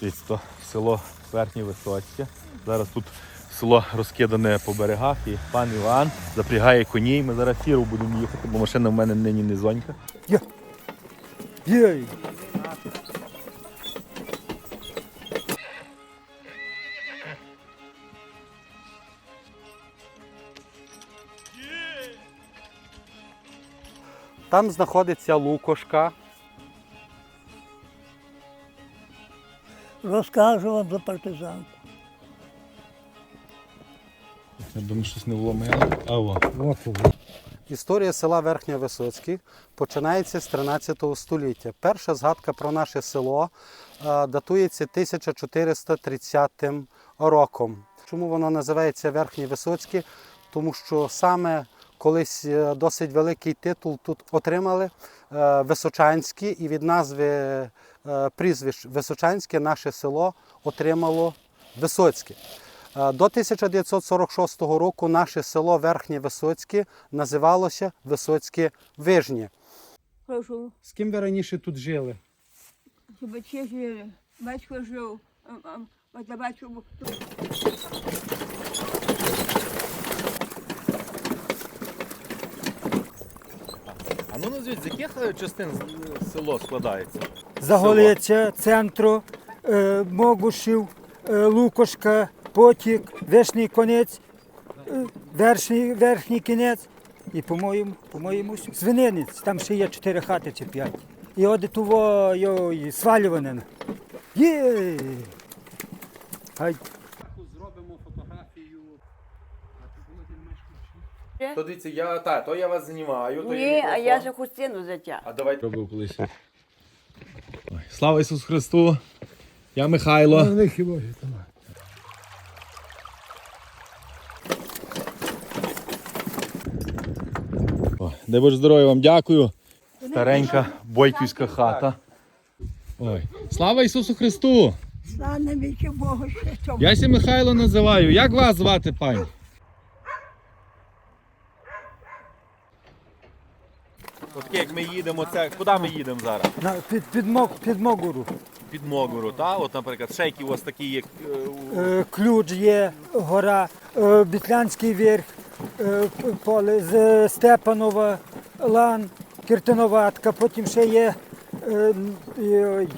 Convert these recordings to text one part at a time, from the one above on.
Дивіться, село Верхнє Висоцьке. Зараз тут село розкидане по берегах і пан Іван запрягає коней. Ми зараз сіру будемо їхати, бо машина в мене нині не зонька. Єй! Там знаходиться Лукошка. Розкажу вам за партизанку. Я думаю, щось не вломило. А во. Історія села Верхнє Висоцький починається з 13 століття. Перша згадка про наше село е, датується 1430 роком. Чому воно називається Верхнє Висоцьке? Тому що саме колись е, досить великий титул тут отримали Височанські, і від назви е, прізвищ Височанське наше село отримало Висоцьке. Е, До 1946 року наше село Верхнє Висоцьке називалося Висоцьке Вижнє. Прошу, З ким ви раніше тут жили? батьки жили. Батько жив. а- а- а та батько був. А ну назвіть, з яких е, частин е, село складається? Заголиця, центру, е, Могушів, Лукошка, Потік, Вишній конець, верхній, верхній кінець. І, по-моєму, по-моєму, всю- Свининець, там ще є чотири хати чи п'ять. І от того йой, свалюване. Є! Хай То дивіться, я та, то я вас знімаю. То Ні, а я за хустину затяг. А давайте робив колись. Слава Ісусу Христу! Я Михайло. О, дай Боже здоров'я вам, дякую. Старенька бойківська хата. Ой. Слава Ісусу Христу! Слава Богу, що. Я ся Михайло називаю. Як вас звати, пані? От таке, як ми їдемо, це куди ми їдемо зараз? на, під, під, Мог- під Могуру. Під Могору, та? От, наприклад, шейки у вас такі, як. е, у- Е, Ключ є, гора, е, Бітлянський верх, е, поле з е, Степанова, Лан, Киртиноватка, потім ще є. е, м, і, ой,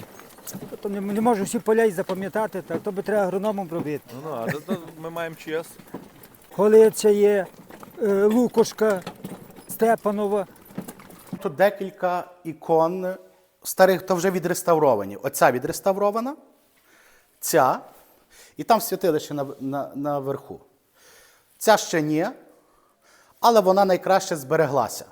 то не, не можу всі поля й запам'ятати, так то би треба агрономом робити. Ну, ну, а то, то ми маємо час. Голиця є, е, Лукошка, Степанова. Тут декілька ікон старих, то вже відреставровані. Оця відреставрована, ця, і там святилище на, на, наверху. Ця ще ні, але вона найкраще збереглася.